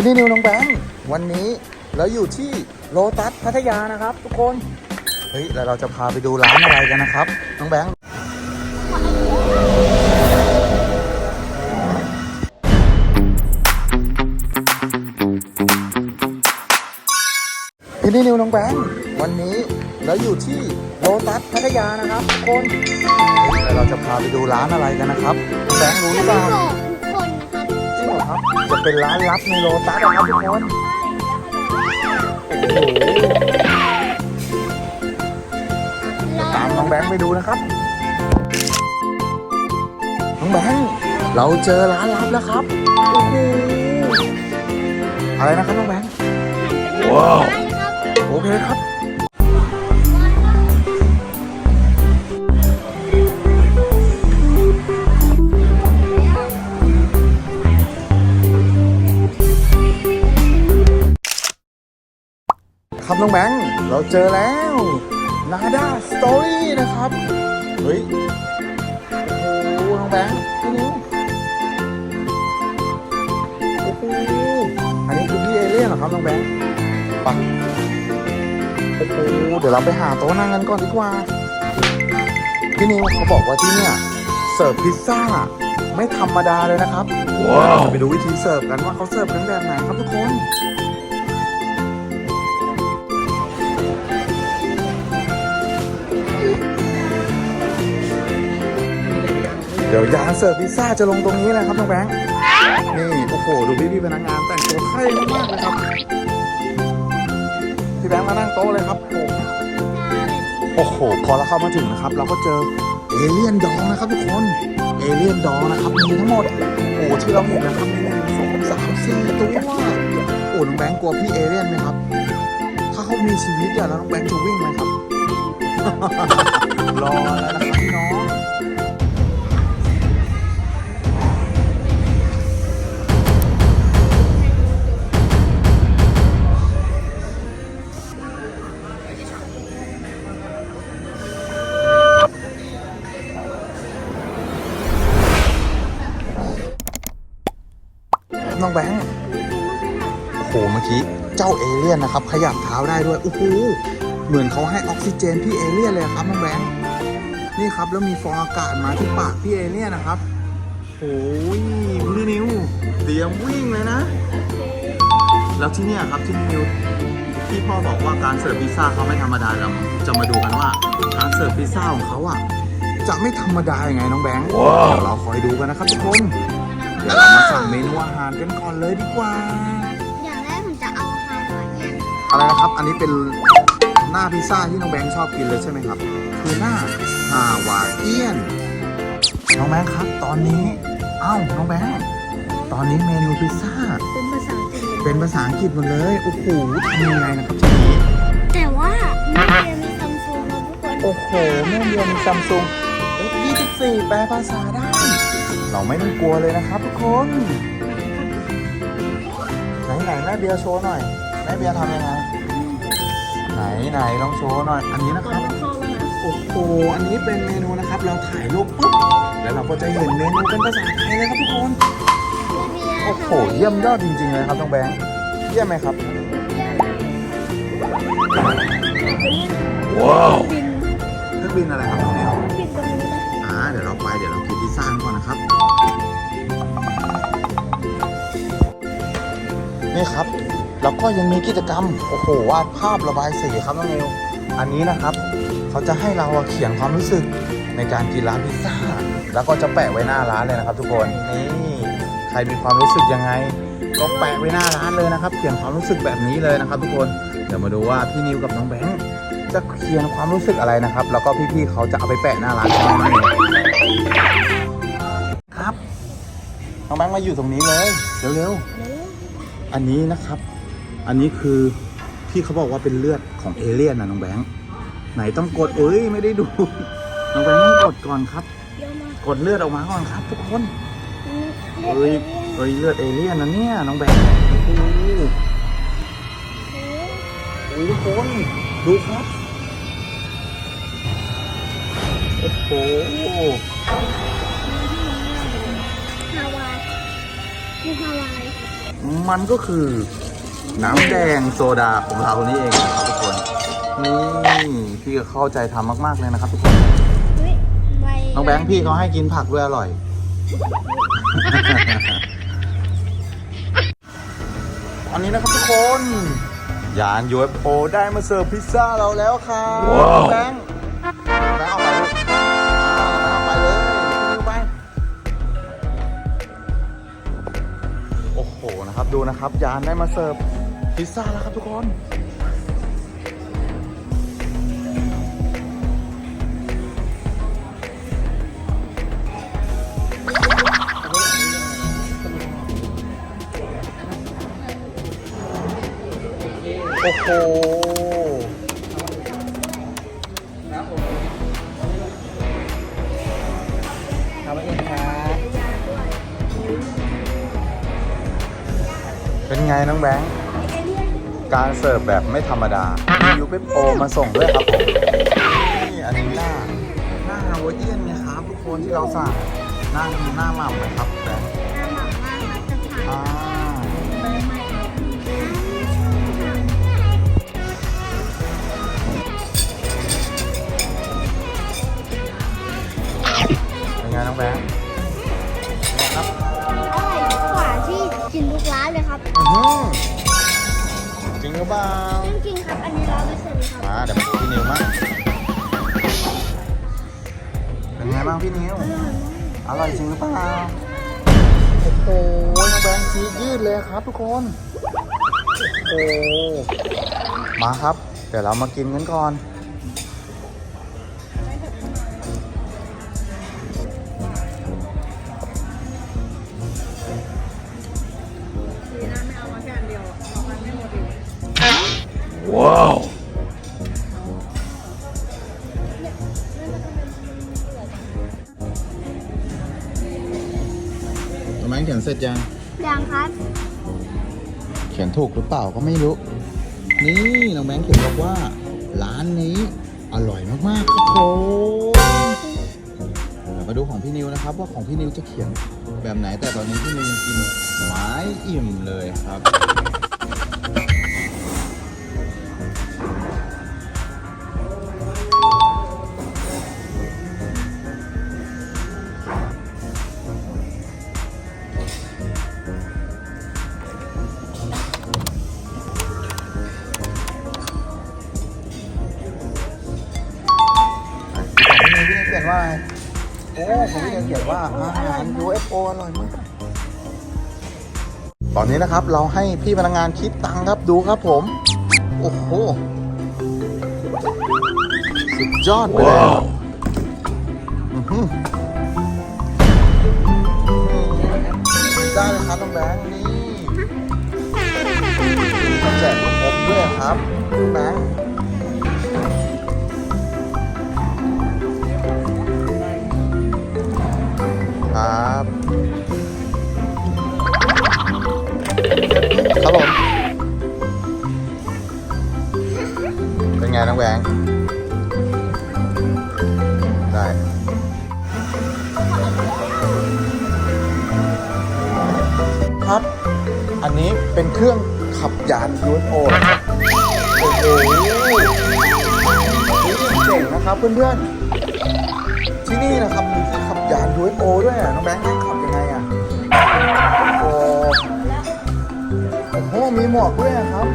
พี่นี่นิวน้องแบงค์วันนี้เราอยู่ที่โลตัสพัทยานะครับ ทุกคน เฮ้ยแล้วเราจะพาไปดูร้านอะไรกันนะครับ น้องแบงค์พี่นี่นิวน้องแบงค์วันนี้เราอยู่ที่โลตัสพัทยานะครับทุกคนเฮ้ยแล้วเราจะพาไปดูร้านอะไรกันนะครับ แบงค์รู้หรือเปล่า ครับ จะเป็นร้านลับในโลตัสนะครับทุกคนโอ้โหตามน้องแบงค์ไปดูนะครับ น้องแบงค์เราเจอร้านลับแล้วครับโอ้โหอะไรนะครับน้องแบงค์ว้าวโอเคครับ ครับน้องแบงค์เราเจอแล้วนาดาสตอรี่นะครับ เฮ้ย โอ้โหน้องแบงค์พี่นิ้วโอ้โหอันนี้คือพี่เอเลี่ยนเหรอครับน้องแบงค์ไปะโอ้โหเดี๋ยวเราไปหาโต๊ะนั่งกันก่อนดีกว่า พี่นิวเขาบอกว่าที่เนี่ยเสิร์ฟพิซซ่าไม่ธรรมดาเลยนะครับว้าวไปดูวิธีเสิร์ฟกันว่าเขาเสิร์ฟกันแบบไหนครับทุกคน เดี๋ยวยานเสิร์ฟพิซซ่าจะลงตรงนี้นะครับน้องแบงค์นี่โอ้โหดูพี่พี่พนักงานแต่งตัวเท่มากๆเลยครับพี่แบงค์มานั่งโต๊ะเลยครับโอ้โหพอเราเข้ามาถึงนะครับ เราก็เจอเอเลี่ยนดองนะครับทุกคนเอเลี่ยนดองนะครับมีทั้งหมดโอ้ที่เราเห็นนะครับมีหนึ่งสองสามสี่ตัวโอ้น้องแบงค์กลัวพี่เอเลี่ยนไหมครับ ถ้าเขามีชีวิตอะแล้วน้องแบงค์จะวิ่งไหมครับรอแล้วนะครับ น้องน้องแบงค์โอ้โหเมื่อกี้เจ้าเอเลี่ยนนะครับ ขยับเท้าได้ด้วยโอ้โหเหมือนเขาให้ออกซิเจนพี่เอเลี่ยนเลยครับน้องแบงค์นี่ครับแล้วมีฟองอากาศมาที่ปากพี่เอเลี่ยนนะครับโอ้ยพี่นิวเตรียมวิ่งเลยนะ แล้วที่เนี่ยครับที่นิวที่พ่อบอกว่าการเสิร์ฟพิซซ่าเขาไม่ธรรมดาเราจะมาดูกันว่าการเสิร์ฟพิซซ่าของเขาอะจะไม่ธรรมดายังไงน้องแบงค์เดี๋ยวเราคอยดูกันนะครับทุกคน เดี๋ยวเรามาสั่งเมนูอาหารกันก่อนเลยดีกว่า อย่างแรกผมจะเอาฮาวายเอียนอะไรนะครับ อันนี้เป็นหน้าพิซซ่าที่น้องแบงค์ชอบกินเลยใช่ไหมครับ คือหน้าฮาวายเอียน น้องแบงค์ครับ ตอนนี้เอ้าน้องแบงค์ตอนนี้เมนูพิซซ่า เป็นภาษาอังกฤษเลยเป็นภาษาอังกฤษหมดเลย โอ้โหทำยังไงนะครับทีนี้แต่ว่าไม่เรียนมีซัมซุงนะทุกคน โอ้โหแม่เรียนซัมซุง F24 แปลภาษาได้ เราไม่ต้องกลัวเลยนะครับทุกคนไหนไหนแม่เบียร์โชว์หน่อยแม่เบียร์ทำยังไงไหนไหนลองโชว์หน่อย อันนี้นะครับโอ้โหอันนี้เป็นเมนูนะครับ เราถ่ายรูปปุ๊บแล้วเราก็จะเห็นเมนูเป็นภาษาไทยเลยครับทุกคนโอ้โหเยี่ยมยอดจริงๆเลยครับน้องแบงค์เยี่ยมไหมครับว้าวบินเครื่องบินอะไรครับน้องแมวบินตรงนี้นะอ่าเดี๋ยวเราไปเดี๋ยวเรา นี่ครับ แล้วก็ยังมีกิจกรรม โอ้โหวาดภาพระบายสีครับน้องเอวอันนี้นะครับ เขาจะให้เราเขียนความรู้สึกในการกินร้านพิซซ่า แล้วก็จะแปะไว้หน้าร้านเลยนะครับ ทุกคน นี่ใครมีความรู้สึกยังไง ก็แปะไว้หน้าร้านเลยนะครับ เขียนความรู้สึกแบบนี้เลยนะครับ ทุกคน เดี๋ยวมาดูว่าพี่นิวกับน้องแบงค์จะเขียนความรู้สึกอะไรนะครับ แล้วก็พี่ๆเขาจะเอาไปแปะหน้าร้านใช่ไหมครับ น้องแบงค์มาอยู่ตรงนี้เลย เร็วๆ อันนี้นะครับ อันนี้คือที่เขาบอกว่าเป็นเลือดของเอเลี่ยนนะน้องแบงค์ไหนต้องกดเอ้ยไม่ได้ดู น้องแบงค์ต้องกดก่อนครับ กดเลือดออกมาก่อนครับ ทุกคนเอ้ยเอ้ยเลือดเอเลี่ยนนะเนี่ยน้องแบงค์โอ้โหโอ้ยทุกคนดูครับโอ้โหฮาวายฮาวาย มันก็คือน้ำแดงโซดาของเรานี่เองนะครับทุกคนนี่พี่ก็เข้าใจทำมาก ๆ เลยนะครับทุกคนเฮ้ยใบน้องแบงค์พี่เขาให้กินผักด้วยอร่อย ตอนนี้นะครับทุกคน ยาน UFO ได้มาเสิร์ฟพิซซ่าเราแล้วครับน้องแบงค์ นะครับดูนะครับ ยานได้มาเสิร์ฟพิซซ่าแล้วครับทุกคนโอ้โห ไงน้องแบงค์ การเสิร์ฟแบบไม่ธรรมดา มียูเปโปมาส่งด้วยครับผม นี่อันนี้หน้าหน้าฮาวายเอียนไงครับทุกคนที่เราสั่งหน้าหน้าหม่ำนะครับแบงค์น้ำหมักมากมาตรฐานอ่าหม่เป็นไงน้องแบงค์ ครับอื้อหือจริงหรือเปล่าจริงๆครับ อันนี้ร้อยเปอร์เซ็นต์ครับมาเดี๋ยวมาดูพี่นิวมั่งเป็นไงบ้างพี่นิวอร่อยจริงหรือเปล่าโอ้โหน้องแบงค์ชีสยืดเลยครับทุกคนโอ้โหมาครับ เดี๋ยวเรามากินกันก่อน กน้องแบงค์เขียนเสร็จยัง ยังครับ เขียนถูกหรือเปล่าก็ไม่รู้ นี่น้องแบงค์เขียนบอกว่า ร้านนี้อร่อยมากๆครับผมเรามาดูของพี่นิวนะครับ ว่าของพี่นิวจะเขียนแบบไหนแต่ตอนนี้พี่นิวยังกินไม้อิ่มเลยครับ วพี่นิวเขียนว่าอะไรโอ้ของพี่นิวเขียนว่าอาหาร UFO อร่อยมากตอนนี้นะครับเราให้พี่พนักงานคิดตังค์ครับดูครับผม โอ้โห สุดยอดไปเลยอื้อหือได้เลยครับน้องแบงค์นี่มีแจกลูกอมด้วยครับน้องแบงค์ ครับครับผมเป็นไงน้องแบงค์ได้ครับ อันนี้เป็นเครื่องขับยาน UFO นะครับโอ้โหนี่เจ๋งนะครับเพื่อนๆที่นี่นะครับ มีที่ขับยาน UFO ด้วยอะน้องแบงค์ขับยังไงอะโอ้โหมีหมวกด้วยครับ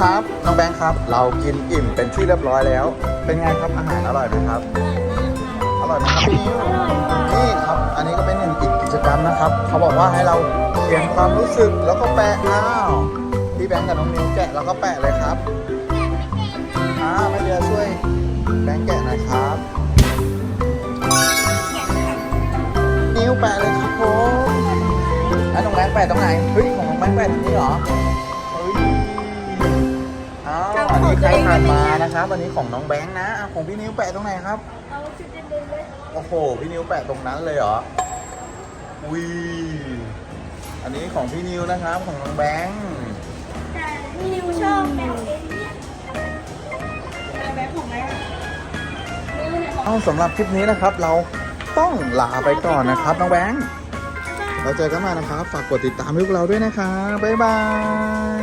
ครับน้องแบงค์ครับ เรากินอิ่มเป็นที่เรียบร้อยแล้ว เป็นไงครับอาหารอร่อยไหมครับ อร่อยไหมครับนิวนี่ครับ อันนี้ก็เป็นหนึ่งอีกกิจกรรมนะครับ เขาบอกว่าให้เราเขียนความรู้สึกแล้วก็แปะอ้าวพี่แบงค์กับน้องนิวแกะแล้วก็แปะเลยครับอ่าไม่เดียช่วยแบงค์แกะหน่อยครับ นิวแปะเลยครับผมแล้วน้องแบงค์แปะตรงไหนเฮ้ยของน้องแบงค์แปะตรงนี้เหรอาวอันนี้ใครผ่านมานะครับอันนี้ของน้องแบงค์นะอะของพี่นิวแปะตรงไหนครับ เอาชุดเดินๆเลยโอ้โห พี่นิวแปะตรงนั้นเลยเหรออุ้ยอันนี้ของพี่นิวนะครับ ของน้องแบงค์แต่นิวชอบแมวเอเลี่ยนอะไรแบบของแม่เอาสำหรับคลิปนี้นะครับ เราต้องลาไปก่อนนะครับน้องแบงค์ เราเจอกันใหมานะครับ ฝากกดติดตามพวกเราด้วยนะครับ บ๊ายบาย